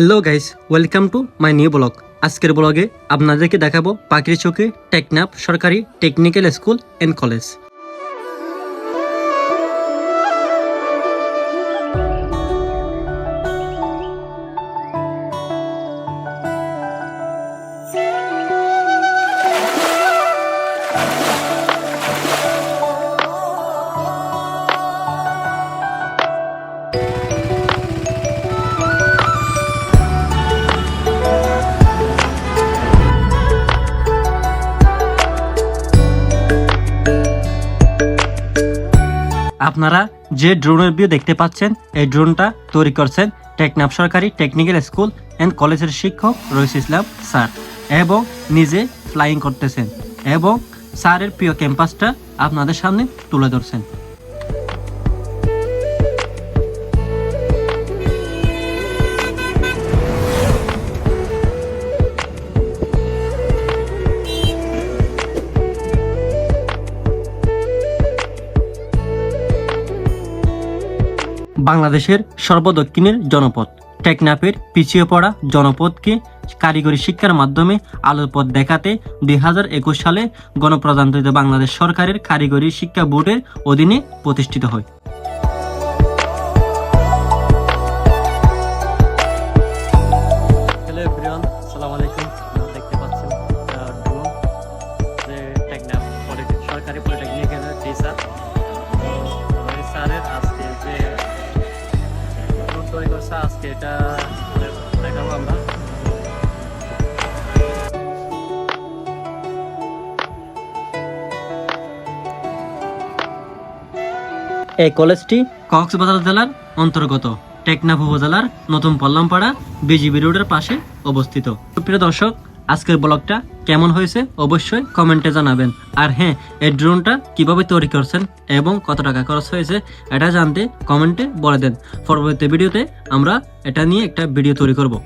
Hello guys welcome to my new blog আজকের ব্লগে আপনাদেরকে দেখাবো পাখির চোখে টেকনাফ সরকারি টেকনিক্যাল স্কুল অ্যান্ড কলেজ আপনারা যে ড্রোনের ভিউ দেখতে পাচ্ছেন, এই ড্রোনটা তৈরি করছেন টেকনাফ সরকারি টেকনিক্যাল স্কুল অ্যান্ড কলেজের শিক্ষক রইস ইসলাম স্যার এবং নিজে ফ্লাইং করতেছেন এবং স্যারের প্রিয় ক্যাম্পাসটা আপনাদের সামনে তুলে ধরছেন। বাংলাদেশের সর্বদক্ষিণের জনপদ। টেকনাফের পিছিয়ে পড়া জনপদকে কারিগরি শিক্ষার মাধ্যমে আলোর পথ দেখাতে দুই হাজার একুশ সালে গণপ্রজাতন্ত্রিত বাংলাদেশ সরকারের কারিগরি শিক্ষা বোর্ডের অধীনে প্রতিষ্ঠিত হয়। সরকারি পলিটেকনিক্যালের টিচার স্যারের আজকে যে ড্রোন আজকে, এটা দেখাবো আমরা। এই কলেজটি কক্সবাজার জেলার অন্তর্গত, টেকনাফ উপজেলার নতুন পল্লামপাড়া, বিজিবি রোডের পাশে অবস্থিত। প্রিয় দর্শক আজকের ব্লগটা কেমন হয়েছে অবশ্যই কমেন্টে জানাবেন। আর হ্যাঁ এই ড্রোনটা কীভাবে তৈরি করছেন এবং কত টাকা খরচ হয়েছে এটা জানতে কমেন্টে বলে দেন। পরবর্তী ভিডিওতে আমরা এটা নিয়ে একটা ভিডিও তৈরি করব।